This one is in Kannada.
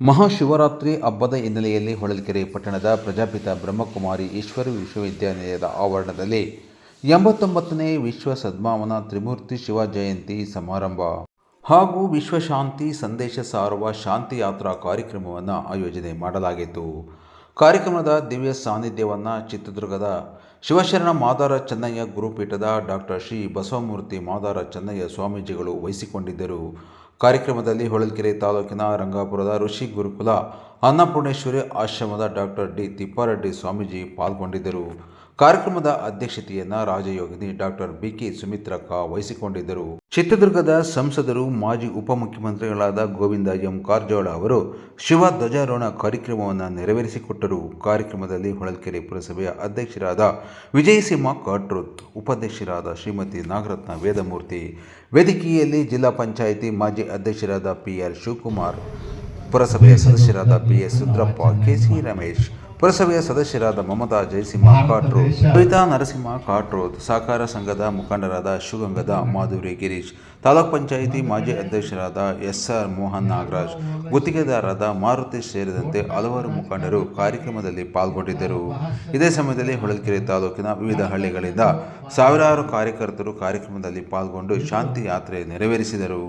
ಮಹಾಶಿವರಾತ್ರಿ ಹಬ್ಬದ ಹಿನ್ನೆಲೆಯಲ್ಲಿ ಹೊಳಲ್ಕೆರೆ ಪಟ್ಟಣದ ಪ್ರಜಾಪಿತ ಬ್ರಹ್ಮಕುಮಾರಿ ಈಶ್ವರ ವಿಶ್ವವಿದ್ಯಾನಿಲಯದ ಆವರಣದಲ್ಲಿ ಎಂಬತ್ತೊಂಬತ್ತನೇ ವಿಶ್ವ ಸದ್ಭಾವನಾ ತ್ರಿಮೂರ್ತಿ ಶಿವ ಜಯಂತಿ ಸಮಾರಂಭ ಹಾಗೂ ವಿಶ್ವಶಾಂತಿ ಸಂದೇಶ ಸಾರುವ ಶಾಂತಿ ಯಾತ್ರಾ ಕಾರ್ಯಕ್ರಮವನ್ನು ಆಯೋಜನೆ ಮಾಡಲಾಗಿತ್ತು. ಕಾರ್ಯಕ್ರಮದ ದಿವ್ಯ ಸಾನ್ನಿಧ್ಯವನ್ನು ಚಿತ್ರದುರ್ಗದ ಶಿವಶರಣ ಮಾದಾರ ಚೆನ್ನಯ್ಯ ಗುರುಪೀಠದ ಡಾಕ್ಟರ್ ಶ್ರೀ ಬಸವಮೂರ್ತಿ ಮಾದಾರ ಚೆನ್ನಯ್ಯ ಸ್ವಾಮೀಜಿಗಳು ವಹಿಸಿಕೊಂಡಿದ್ದರು. ಕಾರ್ಯಕ್ರಮದಲ್ಲಿ ಹೊಳಲ್ಕೆರೆ ತಾಲೂಕಿನ ರಂಗಾಪುರದ ಋಷಿ ಗುರುಕುಲ ಅನ್ನಪೂರ್ಣೇಶ್ವರಿ ಆಶ್ರಮದ ಡಾಕ್ಟರ್ ಡಿ ತಿಪ್ಪಾರೆಡ್ಡಿ ಸ್ವಾಮೀಜಿ ಪಾಲ್ಗೊಂಡಿದ್ದರು. ಕಾರ್ಯಕ್ರಮದ ಅಧ್ಯಕ್ಷತೆಯನ್ನು ರಾಜಯೋಗಿನಿ ಡಾಕ್ಟರ್ ಬಿಕೆ ಸುಮಿತ್ರಕ್ಕ ವಹಿಸಿಕೊಂಡಿದ್ದರು. ಚಿತ್ರದುರ್ಗದ ಸಂಸದರು, ಮಾಜಿ ಉಪಮುಖ್ಯಮಂತ್ರಿಗಳಾದ ಗೋವಿಂದ ಎಂ ಕಾರಜೋಳ ಅವರು ಶಿವ ಧ್ವಜಾರೋಹಣ ಕಾರ್ಯಕ್ರಮವನ್ನು ನೆರವೇರಿಸಿಕೊಟ್ಟರು. ಕಾರ್ಯಕ್ರಮದಲ್ಲಿ ಹೊಳಲ್ಕೆರೆ ಪುರಸಭೆಯ ಅಧ್ಯಕ್ಷರಾದ ವಿಜಯಸಿಂಹ ಕಾಟ್ರುತ್ ಉಪಾಧ್ಯಕ್ಷರಾದ ಶ್ರೀಮತಿ ನಾಗರತ್ನ ವೇದಮೂರ್ತಿ, ವೇದಿಕೆಯಲ್ಲಿ ಜಿಲ್ಲಾ ಪಂಚಾಯಿತಿ ಮಾಜಿ ಅಧ್ಯಕ್ಷರಾದ ಪಿ ಆರ್ ಶಿವಕುಮಾರ್ ಪುರಸಭೆಯ ಸದಸ್ಯರಾದ B S Rudrappa K C Ramesh ಪುರಸಭೆಯ ಸದಸ್ಯರಾದ ಮಮತಾ ಜಯಸಿಂಹ ಕಾಟ್ರೋದ್ ಕವಿತಾ ನರಸಿಂಹ ಕಾಟ್ರೋದ್ ಸಹಕಾರ ಸಂಘದ ಮುಖಂಡರಾದ ಶಿವಗಂಗದ ಮಾಧುರಿ ಗಿರೀಶ್ ತಾಲೂಕ್ ಪಂಚಾಯಿತಿ ಮಾಜಿ ಅಧ್ಯಕ್ಷರಾದ ಎಸ್ ಆರ್ ಮೋಹನ್ ನಾಗರಾಜ್ ಗುತ್ತಿಗೆದಾರರಾದ ಮಾರುತಿ ಸೇರಿದಂತೆ ಹಲವಾರು ಮುಖಂಡರು ಕಾರ್ಯಕ್ರಮದಲ್ಲಿ ಪಾಲ್ಗೊಂಡಿದ್ದರು. ಇದೇ ಸಮಯದಲ್ಲಿ ಹೊಳಲ್ಕೆರೆ ತಾಲೂಕಿನ ವಿವಿಧ ಹಳ್ಳಿಗಳಿಂದ ಸಾವಿರಾರು ಕಾರ್ಯಕರ್ತರು ಕಾರ್ಯಕ್ರಮದಲ್ಲಿ ಪಾಲ್ಗೊಂಡು ಶಾಂತಿ ಯಾತ್ರೆ ನೆರವೇರಿಸಿದರು.